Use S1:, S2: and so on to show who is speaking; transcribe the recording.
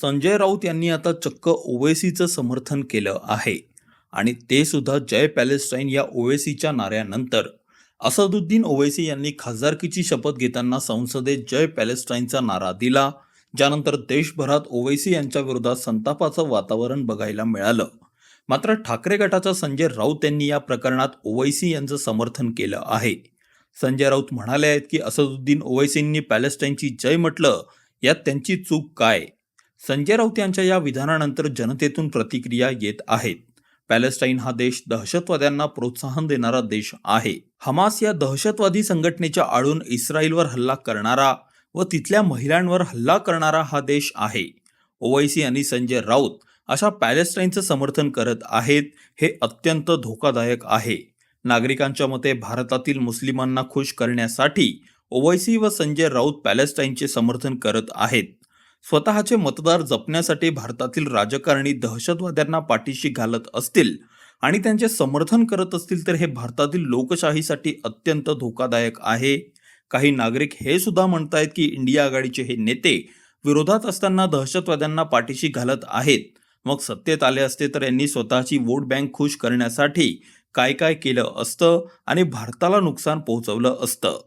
S1: संजय राऊत यांनी आता चक्क ओवेसीचं समर्थन केलं आहे. आणि ते सुद्धा जय पॅलेस्टाईन या ओवेसीच्या नाऱ्यानंतर. असदुद्दीन ओवेसी यांनी खासदारकीची शपथ घेताना संसदेत जय पॅलेस्टाईनचा नारा दिला ज्यानंतर देशभरात ओवेसी यांच्या विरोधात संतापाचं वातावरण बघायला मिळालं. मात्र ठाकरे गटाचा संजय राऊत यांनी या प्रकरणात ओवैसी यांचं समर्थन केलं आहे. संजय राऊत म्हणाले आहेत की असदुद्दीन ओवैसींनी पॅलेस्टाईनची जय म्हटलं यात त्यांची चूक काय? संजय राऊत यांच्या या विधानानंतर जनतेतून प्रतिक्रिया येत आहेत. पॅलेस्टाईन हा देश दहशतवाद्यांना प्रोत्साहन देणारा देश आहे. हमास या दहशतवादी संघटनेच्या आळून इस्रायलवर हल्ला करणारा व तिथल्या महिलांवर हल्ला करणारा हा देश आहे. ओवैसी आणि संजय राऊत अशा पॅलेस्टाईनचं समर्थन करत आहेत हे अत्यंत धोकादायक आहे. नागरिकांच्या मते भारतातील मुस्लिमांना खुश करण्यासाठी ओवैसी व संजय राऊत पॅलेस्टाईनचे समर्थन करत आहेत. स्वतःचे मतदार जपण्यासाठी भारतातील राजकारणी दहशतवाद्यांना पाठीशी घालत असतील आणि त्यांचे समर्थन करत असतील तर हे भारतातील लोकशाहीसाठी अत्यंत धोकादायक आहे. काही नागरिक हे सुद्धा म्हणतायत की इंडिया आघाडीचे हे नेते विरोधात असताना दहशतवाद्यांना पाठीशी घालत आहेत. मग सत्तेत आले असते तर यांनी स्वतःची वोट बँक खुश करण्यासाठी काय काय केलं असतं आणि भारताला नुकसान पोहोचवलं असतं.